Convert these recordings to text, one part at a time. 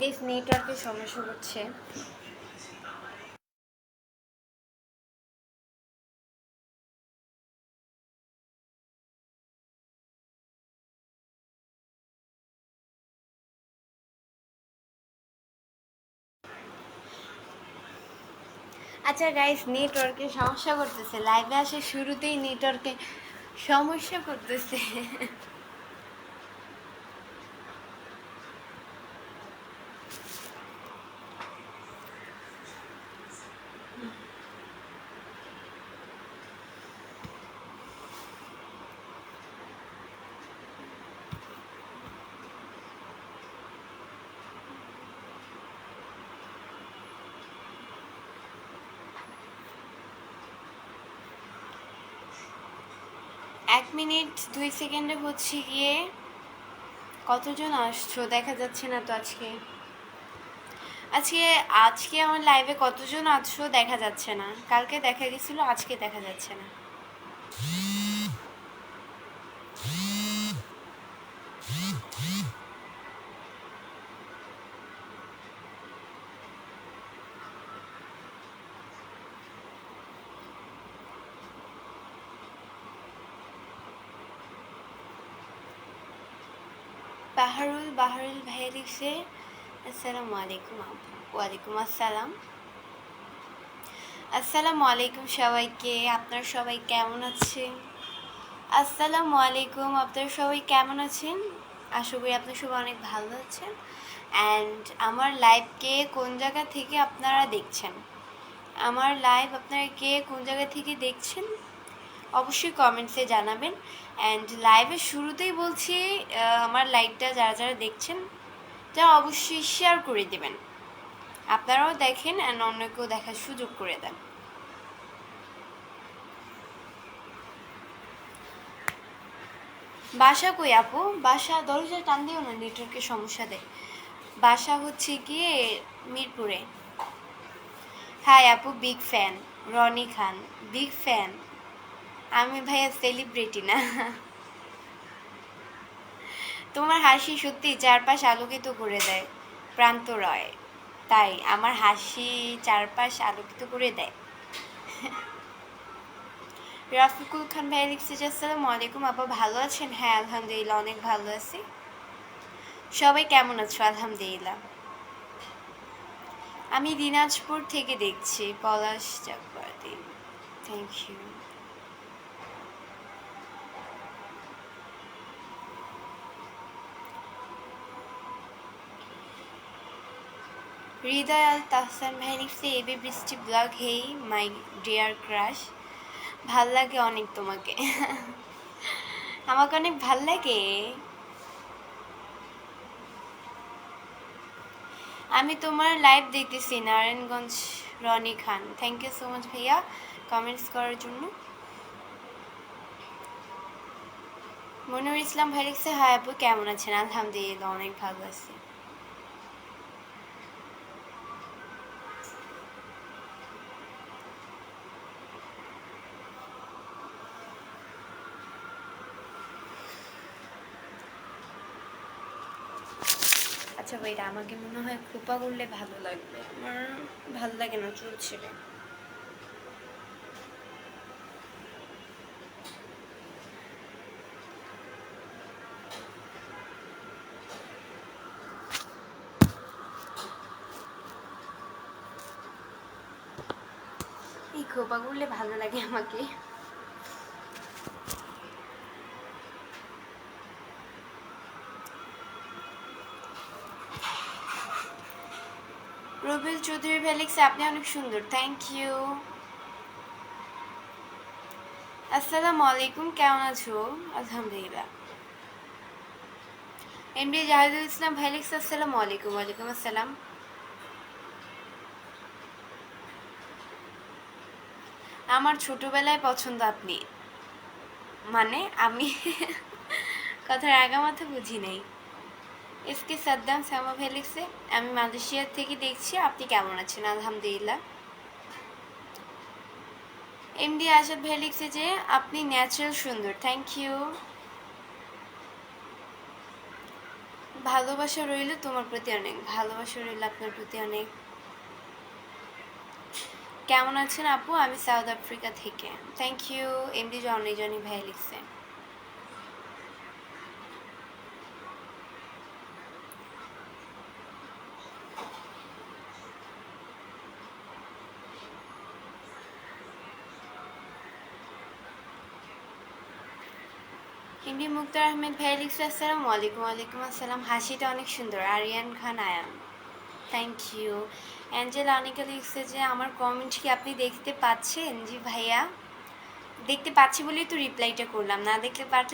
Please নেটওয়ার্কের সমস্যা হচ্ছে। আচ্ছা গাইস নেটওয়ার্কে সমস্যা করতেছে। লাইভে আসে শুরুতেই নেটওয়ার্কে সমস্যা করতেছে। এক মিনিট, দুই সেকেন্ডে হচ্ছে গিয়ে কতজন আসছো? দেখা যাচ্ছে না তো আজকে। আজকে আজকে আমার লাইভে কতজন আসছো দেখা যাচ্ছে না। কালকে দেখা গেছিল, আজকে দেখা যাচ্ছে না। বাহারুল বাহারুল ভাই লিখছে আসসালামু আলাইকুম ওয়ালাইকুম আসসালাম। আসসালামু আলাইকুম সবাইকে। আপনার সবাই কেমন আছেন? আসসালামু আলাইকুম। আপনারা সবাই কেমন আছেন? আশা করি আপনার সবাই অনেক ভালো আছেন। অ্যান্ড আমার লাইভকে কোন জায়গা থেকে আপনারা দেখছেন? আমার লাইভ আপনারা কে কোন জায়গা থেকে দেখছেন? অবশ্যই কমেন্টসে জানাবেন। অ্যান্ড লাইভের শুরুতেই বলছি আমার লাইভটা যারা যারা দেখছেন তা অবশ্যই শেয়ার করে দেবেন। আপনারাও দেখেন অ্যান্ড অন্যকেও দেখার সুযোগ করে দেন। বাসা কই আপু? বাসা দরজা টান দিও না নেটওয়ার্কের সমস্যা দেয় বাসা হচ্ছে গিয়ে মিরপুরে। হাই আপু big fan Roni Khan big fan আমি ভাইয়া সেলিব্রিটি না। তোমার হাসি সত্যি চারপাশ আলোকিত করে দেয়, প্রান্ত রয়। তাই আমার হাসি চারপাশ আলোকিত করে দেয়। রাফিকুল খান ভাই লিখছে যে আসসালামু আলাইকুম। আপা ভালো আছেন? হ্যাঁ আলহামদুলিল্লাহ, অনেক ভালো আছি। সবাই কেমন আছো? আলহামদুলিল্লাহ। আমি দিনাজপুর থেকে দেখছি, পলাশ চক্রবর্তী। থ্যাংক ইউ হৃদয় আল তাহসান ভাই লিখছে AB Brishti blog, hey my dear crush. ভালো লাগে অনেক তোমাকে। আমাকে অনেক ভালো লাগে। আমি তোমার লাইভ দেখতেছি, Narayanganj Roni Khan. Thank you so much ভাইয়া কমেন্টস করার জন্য। মনির ইসলাম ভাই হাই আপু, কেমন আছেন? আলহামদুলিল্লাহ, অনেক ভালো আছি। ভাইরা আমাকে মনে হয় খোপা করলে ভালো লাগবে। আমার ভালো লাগে না চুল ছেড়ে। এই খোপা করলে ভালো লাগে আমাকে। চৌধুরী ভ্যালিক্স, আপনি অনেক সুন্দর। থ্যাংক ইউ আসসালামু আলাইকুম, কেমন আছো? আলহামদুলিল্লাহ। এমডি জাহিদুল ইসলাম ভ্যালিক্স, আসসালামু আলাইকুম, ওয়ালাইকুম আসসালাম। আমার ছোটবেলায় পছন্দ আপনি। মানে আমি কথার আগামাথা বুঝি নাই। এসকে সাদ্দাম শ্যামা ফেলিক্সে আমি মালয়েশিয়া থেকে দেখছি, আপনি কেমন আছেন? আলহামদুলিল্লাহ। এমডি আসাদ লিখছে যে, আপনি ন্যাচারাল সুন্দর থ্যাংক ইউ ভালোবাসা রইল তোমার প্রতি অনেক, ভালোবাসা রইল আপনার প্রতি অনেক। কেমন আছেন আপু? আমি সাউথ আফ্রিকা থেকে। Thank you MD Jony Jony ভাই এমডি মুক্তার আহমেদ ভাই লিখছে, আসসালামু আলাইকুম, ওয়ালাইকুম আসসালাম। হাসিটা অনেক সুন্দর। Ariyan Khan, Ayan. Thank you angel Anika লিখছে যে, আমার কমেন্ট কি আপনি দেখতে পাচ্ছেন? জি ভাইয়া। দেখতে পাচ্ছি বলেই তো রিপ্লাইটা করলাম। না দেখতে পাঠ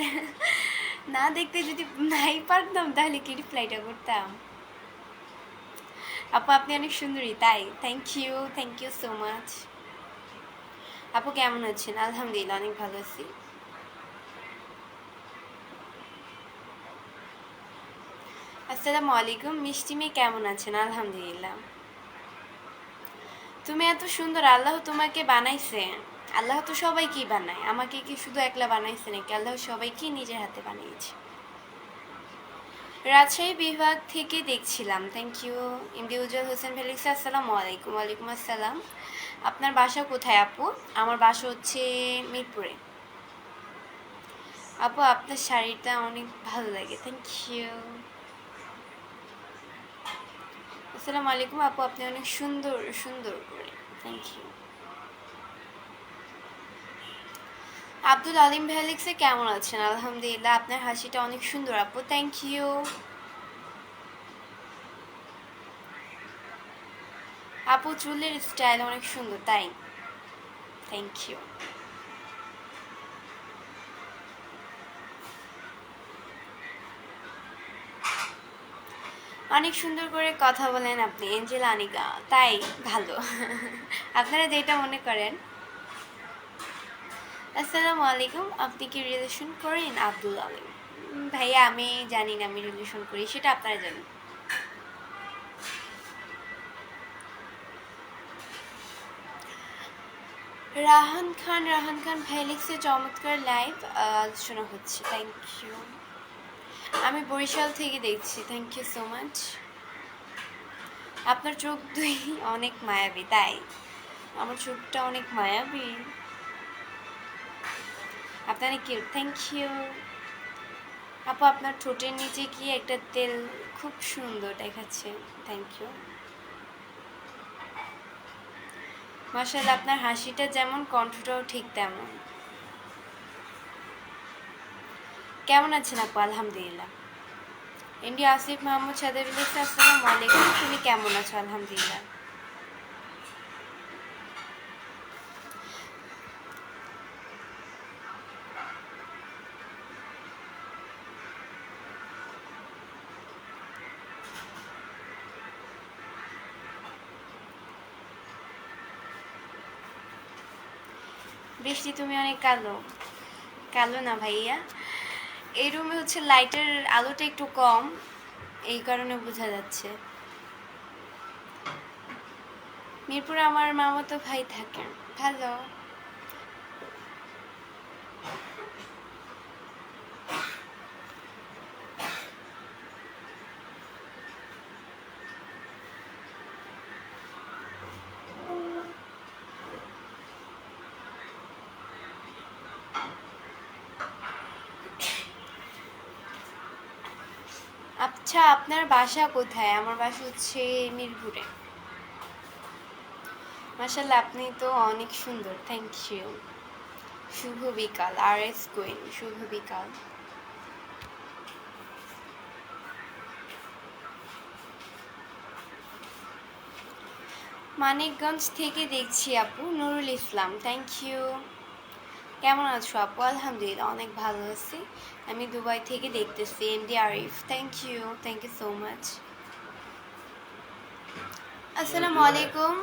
না দেখতে যদি নাই পারতাম, তাহলে কি রিপ্লাইটা করতাম? আপু, আপনি অনেক সুন্দরী, তাই। Thank you thank you so much আপু, কেমন আছেন? আলহামদুলিল্লাহ, অনেক ভালো আছি। আসসালামু আলাইকুম। মিষ্টি মেয়ে কেমন আছেন? আলহামদুলিল্লাহ। তুমি এত সুন্দর, আল্লাহ তোমাকে বানাইছে। আল্লাহ তো সবাইকেই বানায়। আমাকে কি শুধু একলা বানাইছে নাকি আল্লাহ সবাইকেই নিজের হাতে বানিয়েছে? রাজশাহী বিভাগ থেকে দেখছিলাম। Thank you MD Ujjwal Hossain Felix. আসসালামু আলাইকুম। ওয়ালাইকুম আসসালাম। আপনার বাসা কোথায় আপু? আমার বাসা হচ্ছে মিরপুরে। আপু, আপনার শাড়িটা অনেক ভালো লাগে। থ্যাংক ইউ আসসালামু আলাইকুম আপু, আপনি অনেক সুন্দর সুন্দর করে। থ্যাংক ইউ আব্দুল আলিম ভ্যালিক্সে কেমন আছেন? আলহামদুলিল্লাহ, আপনার হাসিটা অনেক সুন্দর আপু। থ্যাংক ইউ আপু, চুলের স্টাইল অনেক সুন্দর, তাই? থ্যাংক ইউ অনেক সুন্দর করে কথা বলেন আপনি, এঞ্জেল আনিকা, তাই ভালো। আপনারা যেটা মনে করেন। আসসালামু আলাইকুম, আপনি কি রিলেশন করেন? আব্দুল আলিম। ভাইয়া, আমি জানি না আমি রিলেশন করি, সেটা আপনারা জানেন। রাহান খান রাহান খান ভাই লিখছে চমৎকার লাইভ আলোচনা হচ্ছে। থ্যাংক ইউ আমি বরিশাল থেকে দেখছি থ্যাংক ইউ সো মাচ আপনার চোখ দুই অনেক মায়াবী, তাই? আমার চোখটা অনেক মায়াবী। আপনার কি থ্যাংক ইউ আপু, আপনার ঠোঁটের নিচে কি একটা তেল খুব সুন্দর দেখাচ্ছে? থ্যাংক ইউ মার্শাল আপনার হাসিটা যেমন কণ্ঠটাও ঠিক তেমন। কেমন আছেন আপু? আলহামদুলিল্লাহ। এমডি আসিফ মাহমুদ সাদেবুল ইসলাম আসসালামু আলাইকুম। তুমি কেমন আছো? আলহামদুলিল্লাহ। বৃষ্টি তুমি অনেক কালো। কালো না ভাইয়া? এই রুমে হচ্ছে লাইটের আলোটা একটু কম, এই কারণে বোঝা যাচ্ছে। মিরপুরে আমার মামাতো ভাই থাকে ভালো আচ্ছা আপনার বাসা কোথায়? আমার বাসা হচ্ছে মিরপুরে। মাসাল্লাহ আপনি তো অনেক সুন্দর। থ্যাংক ইউ শুভ বিকাল আর এস কুইন শুভ বিকাল। মানিকগঞ্জ থেকে দেখছি আপু, নুরুল ইসলাম। থ্যাংক ইউ কেমন আছো আপু? আলহামদুলিল্লাহ অনেক ভালো আছি। আমি দুবাই থেকে দেখতেছি M MD Arif. Thank you thank you so much আসসালামু আলাইকুম।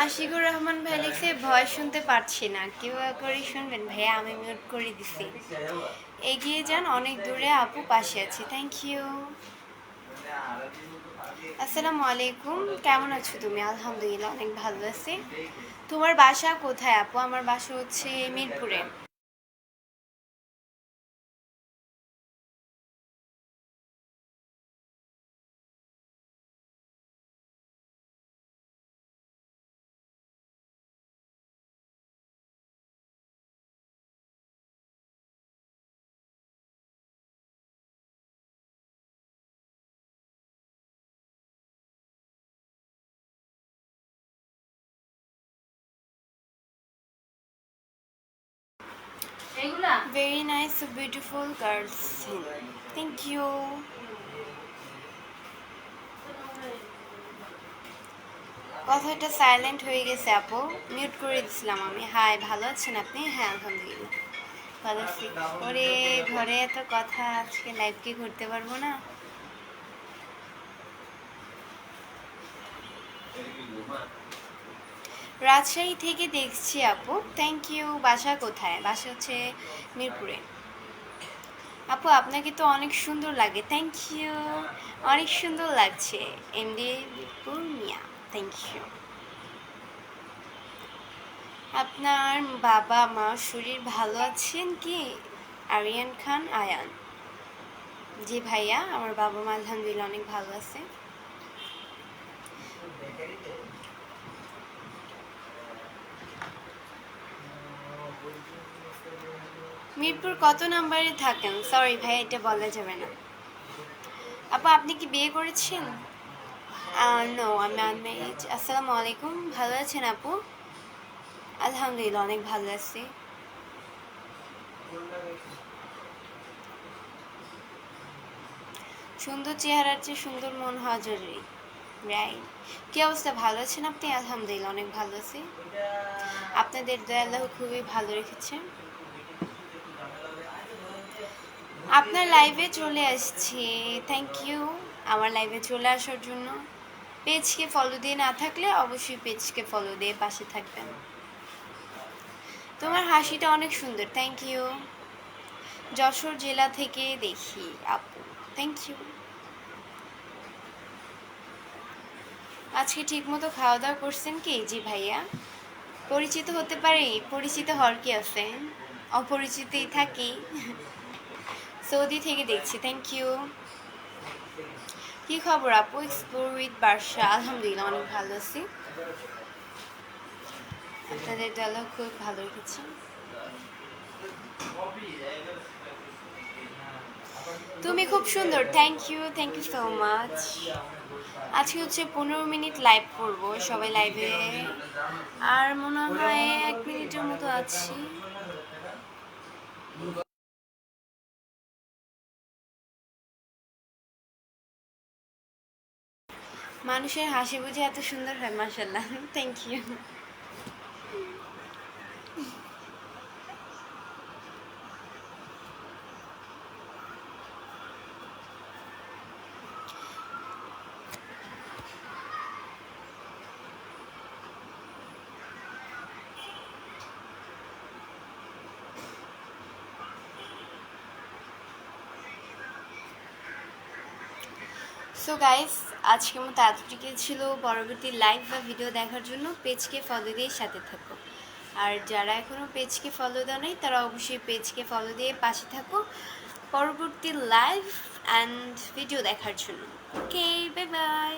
আশিকুর রহমান ভাই লিখছে, ভয় শুনতে পারছি না। কেউ করে শুনবেন ভাইয়া? আমি মিউট করে দিছি। এগিয়ে যান, অনেক দূরে আপু পাশে আছি। থ্যাংক ইউ আসসালামু আলাইকুম। কেমন আছো তুমি? আলহামদুলিল্লাহ, অনেক ভালো আছি। তোমার বাসা কোথায় আপু? আমার বাসা হচ্ছে মিরপুরে। এইগুলা very beautiful girls thank you. কথাটা সাইলেন্ট হয়ে গেছে, আপু। মিউট করে দিছিলাম আমি। হাই ভালো আছেন আপনি? হ্যাঁ আলহামদুলিল্লাহ। ভালো আছি। ওরে, ঘরে এত কথা, আজকে লাইভ কি করতে পারব না? রাজশাহী থেকে দেখছি আপু। থ্যাংক ইউ বাসা কোথায়? বাসা হচ্ছে মিরপুরে। আপু, আপনাকে তো অনেক সুন্দর লাগে। থ্যাংক ইউ অনেক সুন্দর লাগছে। MD Bipul Mia thank you আপনার বাবা, মা, শরীর ভালো আছেন কি? আরিয়ান খান, আয়ান। জি ভাইয়া, আমার বাবা মা আলহামদুলিল্লাহ অনেক ভালো আছে। মিরপুর কত নাম্বারে থাকেন? সরি ভাই, এটা বলা যাবে না। আপু, আপনি কি বিয়ে করেছেন? নো আমি আনমেরিড আসসালামু আলাইকুম। ভালো আছেন আপু? আলহামদুলিল্লাহ, অনেক ভালো আছি। সুন্দর চেহারার চেয়ে সুন্দর মন হওয়া জরুরি। রাইট কি অবস্থা? ভালো আছেন আপনি? আলহামদুলিল্লাহ, অনেক ভালো আছি। আপনাদের দয়া আল্লাহ খুবই ভালো রেখেছে আপনার লাইভে চলে আসছি। থ্যাংক ইউ আমার লাইভে চলে আসার জন্য। পেজকে ফলো দিয়ে না থাকলে অবশ্যই পেজকে ফলো দিয়ে পাশে থাকবেন। তোমার হাসিটা অনেক সুন্দর। থ্যাংক ইউ যশোর জেলা থেকে দেখি আপু। থ্যাংক ইউ আজকে ঠিকমতো খাওয়া দাওয়া করছেন কি? জি ভাইয়া। পরিচিত হতে পারি? পরিচিত হওয়ার কি আছে? অপরিচিতই থাকি। সৌদি থেকে দেখছি থ্যাংক ইউ কি খবর আপু? এক্সপ্লোর উইথ বার্ষা আলহামদুলিল্লাহ, অনেক ভালো আছি। আপনাদের দল খুব ভালো রেখেছি। তুমি খুব সুন্দর। Thank you thank you so much আজকে হচ্ছে পনেরো মিনিট লাইভ করব সবাই লাইভে আর মনে হয় এক মিনিটের মতো আছি। মানুষের হাসি বুঝে এত সুন্দর হয় মাসাল্লাহ থ্যাংক ইউ সো গাইস আজকের মতো এতটুকু ছিল। পরবর্তী লাইভ বা ভিডিও দেখার জন্য পেজকে ফলো দিয়ে সাথে থাকো। আর যারা এখনও পেজকে ফলো দেওয়া নেই, তারা অবশ্যই পেজকে ফলো দিয়ে পাশে থাকো। পরবর্তী লাইভ অ্যান্ড ভিডিও দেখার জন্য। Okay bye bye